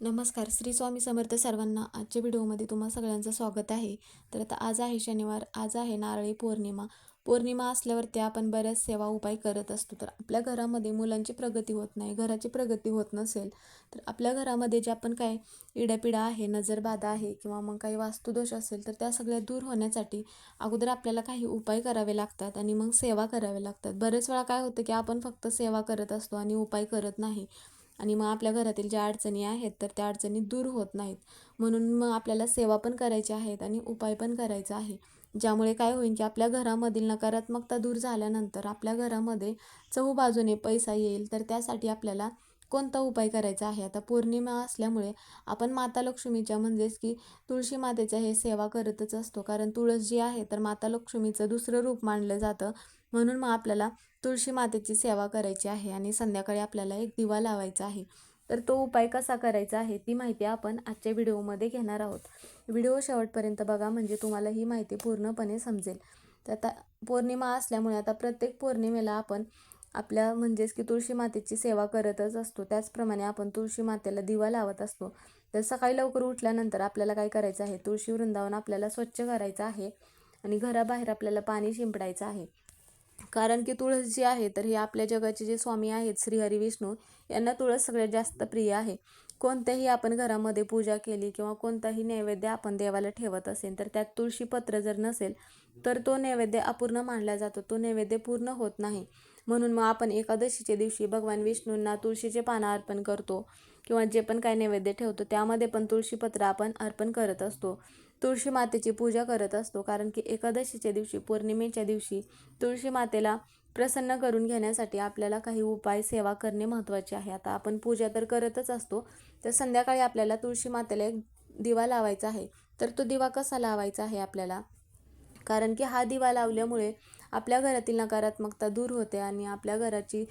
नमस्कार. श्री स्वामी समर्थ सर्वांना आजच्या व्हिडिओमध्ये तुम्हा सगळ्यांचं स्वागत आहे. तर आता आज आहे शनिवार. आज आहे नारळी पौर्णिमा. पौर्णिमा असल्यावरती आपण बऱ्याच सेवा उपाय करत असतो. तर आपल्या घरामध्ये मुलांची प्रगती होत नाही घराची प्रगती होत नसेल तर आपल्या घरामध्ये जे आपण काय इडापिडा आहे नजरबाधा आहे किंवा मग काही वास्तुदोष असेल तर त्या सगळ्या दूर होण्यासाठी अगोदर आपल्याला काही उपाय करावे लागतात आणि मग सेवा कराव्या लागतात. बरेच वेळा काय होतं की आपण फक्त सेवा करत असतो आणि उपाय करत नाही. आणि मग आपल्या घरातील ज्या अडचणी आहेत तर त्या अडचणी दूर होत नाहीत. म्हणून मग आपल्याला सेवा पण करायची आहेत आणि उपाय पण करायचा आहे. ज्यामुळे काय होईल की आपल्या घरामधील नकारात्मकता दूर झाल्यानंतर आपल्या घरामध्ये चहूबाजूने पैसा येईल तर त्यासाठी आपल्याला कोणता उपाय करायचा आहे? आता पौर्णिमा असल्यामुळे आपण माता लक्ष्मीच्या म्हणजेच की तुळशी मातेच्या हे सेवा करतच असतो. कारण तुळस जी आहे तर माता लक्ष्मीचं दुसरं रूप मानलं जातं. म्हणून मग आपल्याला तुळशी मातेची सेवा करायची आहे आणि संध्याकाळी आपल्याला एक दिवा लावायचा आहे. तर तो उपाय कसा करायचा आहे ती माहिती आपण आजच्या व्हिडिओमध्ये घेणार आहोत. व्हिडिओ शेवटपर्यंत बघा म्हणजे तुम्हाला ही माहिती पूर्णपणे समजेल. तर आता पौर्णिमा असल्यामुळे आता प्रत्येक पौर्णिमेला आपण आपल्या म्हणजेच की तुळशी मातेची सेवा करतच असतो. त्याचप्रमाणे आपण तुळशी मातेला दिवा लावत असतो. तर सकाळी लवकर उठल्यानंतर आपल्याला काय करायचं आहे? तुळशी वृंदावन आपल्याला स्वच्छ करायचं आहे आणि घराबाहेर आपल्याला पाणी शिंपडायचं आहे. कारण की तुळस जी आहे तर हे आपल्या जगाचे जे स्वामी आहेत श्रीहरी विष्णू यांना तुळस सगळ्यात जास्त प्रिय आहे. कोणत्याही आपण घरामध्ये पूजा केली किंवा कोणताही नैवेद्य आपण देवाला ठेवत असेल तर त्यात तुळशीपत्र जर नसेल तर तो नैवेद्य अपूर्ण मानला जातो. तो नैवेद्य पूर्ण होत नाही. म्हणून मग आपण एकादशीच्या दिवशी भगवान विष्णूंना तुळशीचे पानं अर्पण करतो. किंवा जे पण काय नैवेद्य ठेवतो त्यामध्ये पण तुळशीपत्र आपण अर्पण करत असतो. तुळशी मातेची पूजा करत असतो कारण की एकादशीच्या दिवशी पौर्णिमेच्या दिवशी तुळशी मातेला प्रसन्न करून घेण्यासाठी आपल्याला काही उपाय सेवा करणे महत्त्वाचे आहे. आता आपण पूजा तर करतच असतो तर संध्याकाळी आपल्याला तुळशी मातेला एक दिवा लावायचा आहे. तर तो दिवा कसा लावायचा आहे आपल्याला? कारण की हा दिवा लावल्यामुळे आपल्या घरातील नकारात्मकता दूर होते आणि आपल्या घराची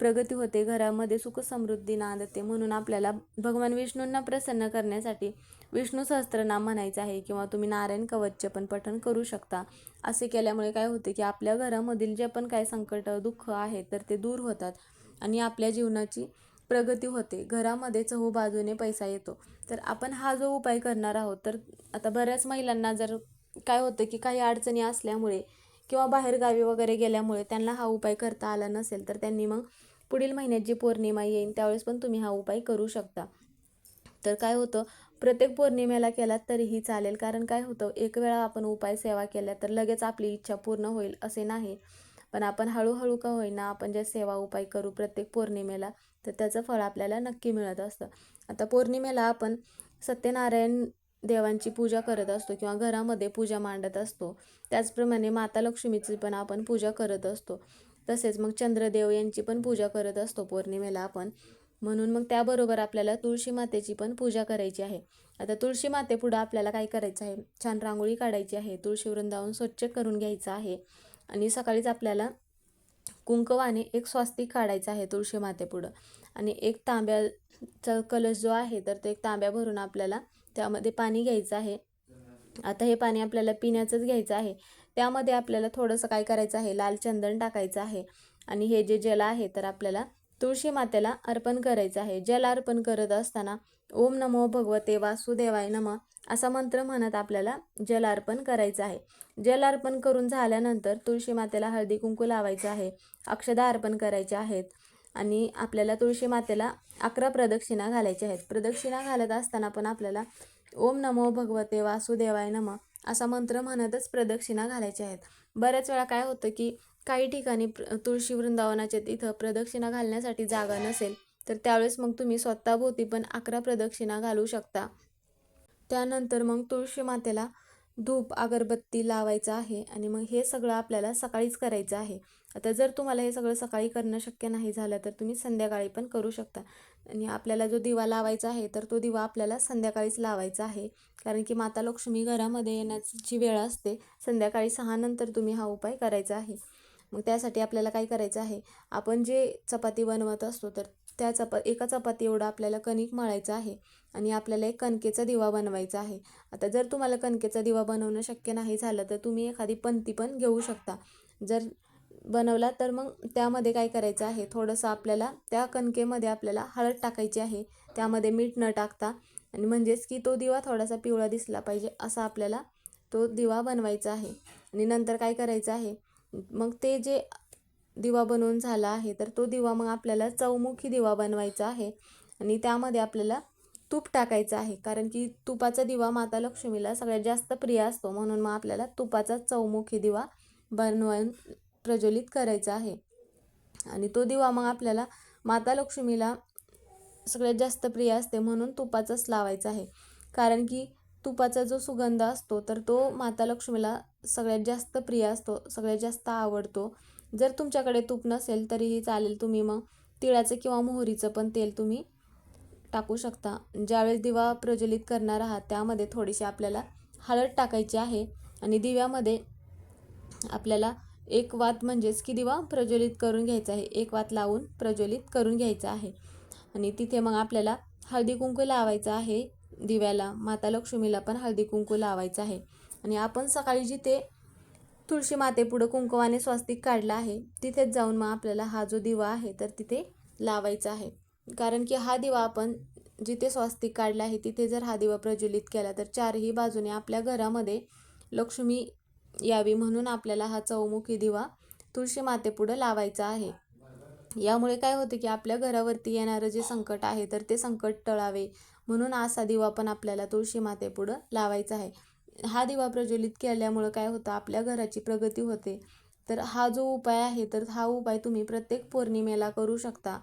प्रगती होते घरामध्ये सुखसमृद्धी नांदते म्हणून आपल्याला भगवान विष्णूंना प्रसन्न करण्यासाठी विष्णू सहस्त्रनाम म्हणायचं आहे किंवा तुम्ही नारायण कवचचे पण पठण करू शकता. असे केल्यामुळे काय होते की आपल्या घरामधील जे पण काय संकट दुःख आहे तर ते दूर होतात आणि आपल्या जीवनाची प्रगती होते. घरामध्ये चहू बाजूने पैसा येतो. तर आपण हा जो उपाय करणार आहोत तर आता बऱ्याच महिलांना जर काय होतं की काही अडचणी असल्यामुळे किंवा बाहेरगावी वगैरे गेल्यामुळे त्यांना हा उपाय करता आला नसेल तर त्यांनी मग पुढील महिन्यात जी पौर्णिमा येईल त्यावेळेस पण तुम्ही हा उपाय करू शकता. तर काय होतं प्रत्येक पौर्णिमेला केलात तरीही चालेल कारण काय होतं एक वेळा आपण उपाय सेवा केल्या तर लगेच आपली इच्छा पूर्ण होईल असे नाही. पण आपण हळूहळू का होईना आपण ज्या सेवा उपाय करू प्रत्येक पौर्णिमेला तर त्याचं फळ आपल्याला नक्की मिळत असतं. आता पौर्णिमेला आपण सत्यनारायण देवांची पूजा करत असतो किंवा घरामध्ये पूजा मांडत असतो. त्याचप्रमाणे माता लक्ष्मीची पण आपण पूजा करत असतो. तसेच मग चंद्रदेव यांची पण पूजा करत असतो पौर्णिमेला आपण. म्हणून मग त्याबरोबर आपल्याला तुळशी मातेची पण पूजा करायची आहे. आता तुळशी मातेपुढं आपल्याला काय करायचं आहे? छान रांगोळी काढायची आहे. तुळशी वृंदावन स्वच्छ करून घ्यायचं आहे. आणि सकाळीच आपल्याला कुंकवाने एक स्वास्तिक काढायचं आहे तुळशी मातेपुढं आणि एक तांब्याचा कलश जो आहे तर तो एक तांब्या भरून आपल्याला त्यामध्ये पाणी घ्यायचं आहे. आता हे पाणी आपल्याला पिण्याचंच घ्यायचं आहे. त्यामध्ये आपल्याला थोडंसं काय करायचं आहे? लाल चंदन टाकायचं आहे. आणि हे जे जल आहे तर आपल्याला तुळशी मातेला अर्पण करायचं आहे. जल अर्पण करत असताना ओम नमो भगवते वासुदेवाय नम असा मंत्र म्हणत आपल्याला जल अर्पण करायचं आहे. जल अर्पण करून झाल्यानंतर तुळशी मातेला हळदी कुंकू लावायचं आहे. अक्षदा अर्पण करायचे आहेत. आणि आपल्याला तुळशी मातेला अकरा प्रदक्षिणा घालायच्या आहेत. प्रदक्षिणा घालत असताना पण आपल्याला ओम नमो भगवते वासुदेवाय नम असा मंत्र म्हणतच प्रदक्षिणा घालायच्या आहेत. बऱ्याच वेळा काय होतं की काही ठिकाणी तुळशी वृंदावनाच्या तिथं प्रदक्षिणा घालण्यासाठी जागा नसेल तर त्यावेळेस मग तुम्ही स्वतःभोवती पण अकरा प्रदक्षिणा घालू शकता. त्यानंतर मग तुळशी मातेला धूप अगरबत्ती लावायचं आहे आणि मग हे सगळं आपल्याला सकाळीच करायचं आहे. आता जर तुम्हाला हे सगळं सकाळी करणं शक्य नाही झालं तर तुम्ही संध्याकाळी पण करू शकता. आणि आपल्याला जो दिवा लावायचा आहे तर तो दिवा आपल्याला संध्याकाळीच लावायचा आहे. कारण की माता लक्ष्मी घरामध्ये येण्याची वेळ असते. संध्याकाळी सहानंतर तुम्ही हा उपाय करायचा आहे. मग त्यासाठी आपल्याला काय करायचं आहे? आपण जे चपाती बनवत असतो तर त्या चपा एका चपाती एवढा आपल्याला कणिक मळायचं आहे आणि आपल्याला एक कणकेचा दिवा बनवायचा आहे. आता जर तुम्हाला कणकेचा दिवा बनवणं शक्य नाही झालं तर तुम्ही एखादी पंती पण घेऊ शकता. जर बनवला तर मग त्यामध्ये काय करायचं आहे? थोडंसं आपल्याला त्या कणकेमध्ये आपल्याला हळद टाकायची आहे. त्यामध्ये मीठ न टाकता आणि म्हणजेच की तो दिवा थोडासा पिवळा दिसला पाहिजे असा आपल्याला तो दिवा बनवायचा आहे. आणि नंतर काय करायचं आहे? मग ते जे दिवा बनवून झाला आहे तर तो दिवा मग आपल्याला चौमुखी दिवा बनवायचा आहे आणि त्यामध्ये आपल्याला तूप टाकायचं आहे. कारण की तुपाचा दिवा माता लक्ष्मीला सगळ्यात जास्त प्रिय असतो म्हणून मग आपल्याला तुपाचा चौमुखी दिवा बनवून प्रज्वलित करायचा आहे. आणि तो दिवा मग आपल्याला माता लक्ष्मीला सगळ्यात जास्त प्रिय असते म्हणून तुपाचाच लावायचा आहे. कारण की तुपाचा जो सुगंध असतो तर तो माता लक्ष्मीला सगळ्यात जास्त प्रिय असतो सगळ्यात जास्त आवडतो. जर तुमच्याकडे तूप नसेल तरीही चालेल तुम्ही मग तिळाचं किंवा मोहरीचं पण तेल तुम्ही टाकू शकता. ज्यावेळेस दिवा प्रज्वलित करणार आहात त्यामध्ये थोडीशी आपल्याला हळद टाकायची आहे आणि दिव्यामध्ये आपल्याला एक वात म्हणजेच की दिवा प्रज्वलित करून घ्यायचा आहे. एक वात लावून प्रज्वलित करून घ्यायचा आहे. आणि तिथे मग आपल्याला हळदी कुंकू लावायचं आहे दिव्याला. माता लक्ष्मीला पण हळदी कुंकू लावायचं आहे. आणि आपण सकाळी जिथे तुळशी मातेपुढं कुंकवाने स्वास्तिक काढला आहे. तिथेच जाऊन मग आपल्याला हा जो दिवा आहे तर तिथे लावायचा आहे. कारण की हा दिवा आपण जिथे स्वास्तिक काढला आहे तिथे जर हा दिवा प्रज्वलित केला तर चारही बाजूने आपल्या घरामध्ये लक्ष्मी यावी म्हणून आपल्याला हा चौमुखी दिवा तुळशी मातेपुढं लावायचा आहे. यामुळे काय होते की आपल्या घरावरती येणारं जे संकट आहे तर ते संकट टळावे म्हणून असा दिवा पण आपल्याला तुळशी मातेपुढं लावायचा आहे. हा दिवा प्रज्वलित केल्यामुळं काय होतं? आपल्या घराची प्रगती होते. तर हा जो उपाय आहे तर हा उपाय तुम्ही प्रत्येक पौर्णिमेला करू शकता.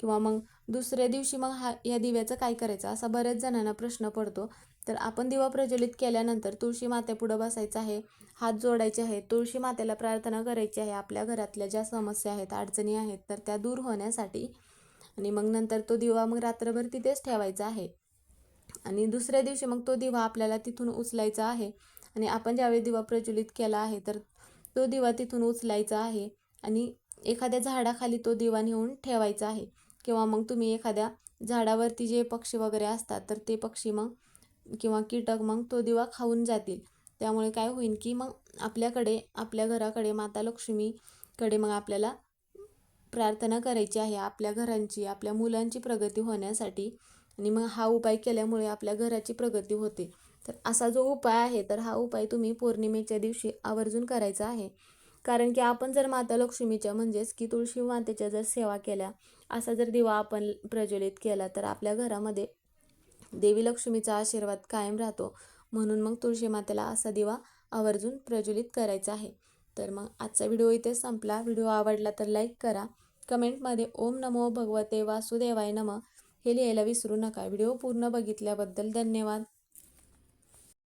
किंवा मग दुसऱ्या दिवशी मग हा या दिव्याचं काय करायचं? असा बऱ्याच जणांना प्रश्न पडतो. तर आपण दिवा प्रज्वलित केल्यानंतर तुळशी मात्यापुढं बसायचं आहे हात जोडायचे आहे तुळशी मातेला प्रार्थना करायची आहे. आपल्या घरातल्या ज्या समस्या आहेत अडचणी आहेत तर त्या दूर होण्यासाठी आणि मग नंतर तो दिवा मग रात्रभर तिथेच ठेवायचा आहे. आणि दुसऱ्या दिवशी मग तो दिवा आपल्याला तिथून उचलायचा आहे. आणि आपण ज्यावेळी दिवा प्रज्वलित केला आहे तर तो दिवा तिथून उचलायचा आहे. आणि एखाद्या झाडाखाली तो दिवा नेऊन ठेवायचा आहे. किंवा मग तुम्ही एखाद्या झाडावरती जे पक्षी वगैरे असतात तर ते पक्षी मग किंवा कीटक मग तो दिवा खाऊन जातील. त्यामुळे काय होईल की मग आपल्याकडे आपल्या घराकडे माता लक्ष्मीकडे मग आपल्याला प्रार्थना करायची आहे. आपल्या घरांची आपल्या मुलांची प्रगती होण्यासाठी आणि मग हा उपाय केल्यामुळे आपल्या घराची प्रगती होते. तर असा जो उपाय आहे तर हा उपाय तुम्ही पौर्णिमेच्या दिवशी आवर्जून करायचा आहे. कारण की आपण जर माता लक्ष्मीच्या म्हणजेच की तुळशी मातेच्या जर सेवा केल्या असा जर दिवा आपण प्रज्वलित केला तर आपल्या घरामध्ये देवी लक्ष्मीचा आशीर्वाद कायम राहतो. म्हणून मग तुळशी मातेला असा दिवा आवर्जून प्रज्वलित करायचा आहे. तर मग आजचा व्हिडिओ इथे संपला. व्हिडिओ आवडला तर लाईक करा. कमेंटमध्ये ओम नमो भगवते वासुदेवाय नम. हे लिहायला विसरू नका. व्हिडिओ पूर्ण बघितल्याबद्दल धन्यवाद.